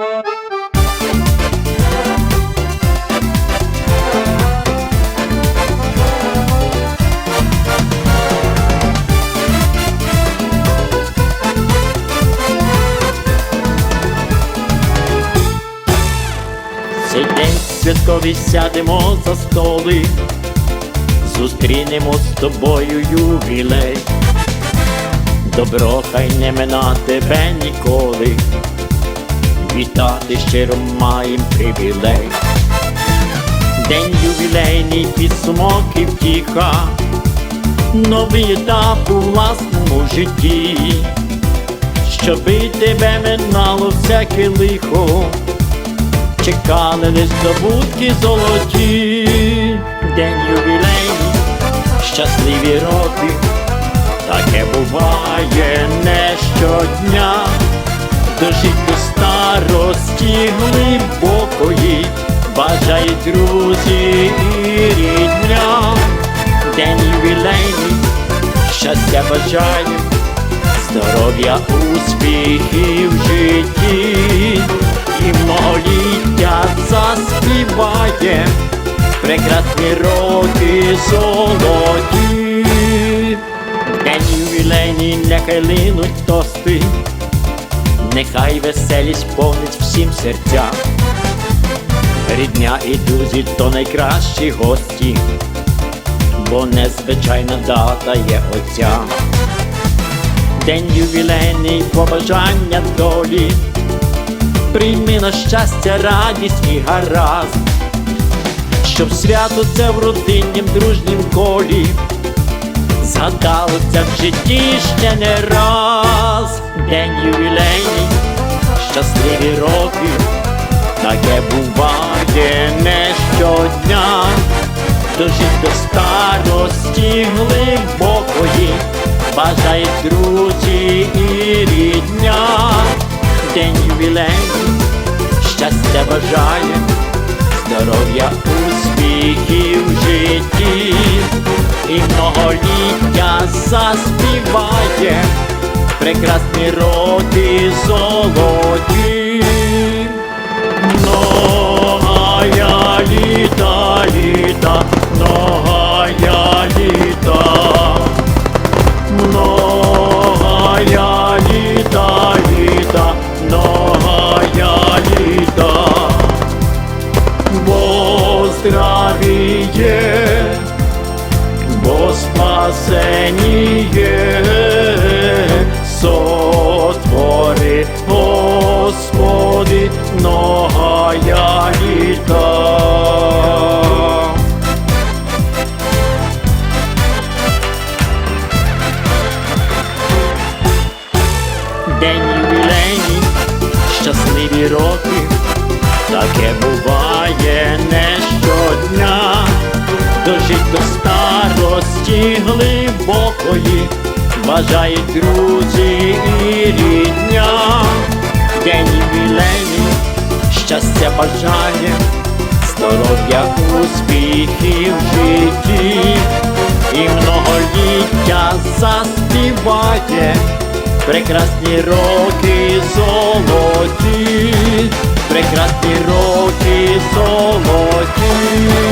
Цей день святковий сядемо за столи, зустрінемо з тобою ювілей. Добро хай не мина тебе ніколи, вітати щиро маєм привілей. День ювілейний підсумок і втіха, новий етап у власному житті, щоби тебе минало всяке лихо чекали здобутки золоті, день ювілейний, щасливі роки, таке буває дожить до старості глибокої, бажають друзі і рідня, день ювілейний, щастя бажаю, здоров'я, успіхів в житті. І многоліття заспіває прекрасні роки золоті. День ювілейний нехай линуть тости, нехай веселість повнить всім серця. Рідня і друзі то найкращі гості, бо незвичайна дата є отця. День ювілейний побажання долі прийми на щастя, радість і гаразд, щоб свято це в родиннім дружнім колі згадалося в житті ще не раз, день ювілейний, щасливі роки, таке буває не щодня, дожить до старості глибокої, бажають друзі і рідня. День ювілейний, щастя бажає, здоров'я, успіхів в житті, і многоліття заспіває, прекрасні роки День ювілейний, щасливі роки, таке буває не щодня, дожить до старості глибокої, бажають друзі і рідня, день ювілейний, щастя бажає, здоров'я, успіхів в житті, і многоліття заспіває прекрасні роки золоті, прекрасні роки золоті.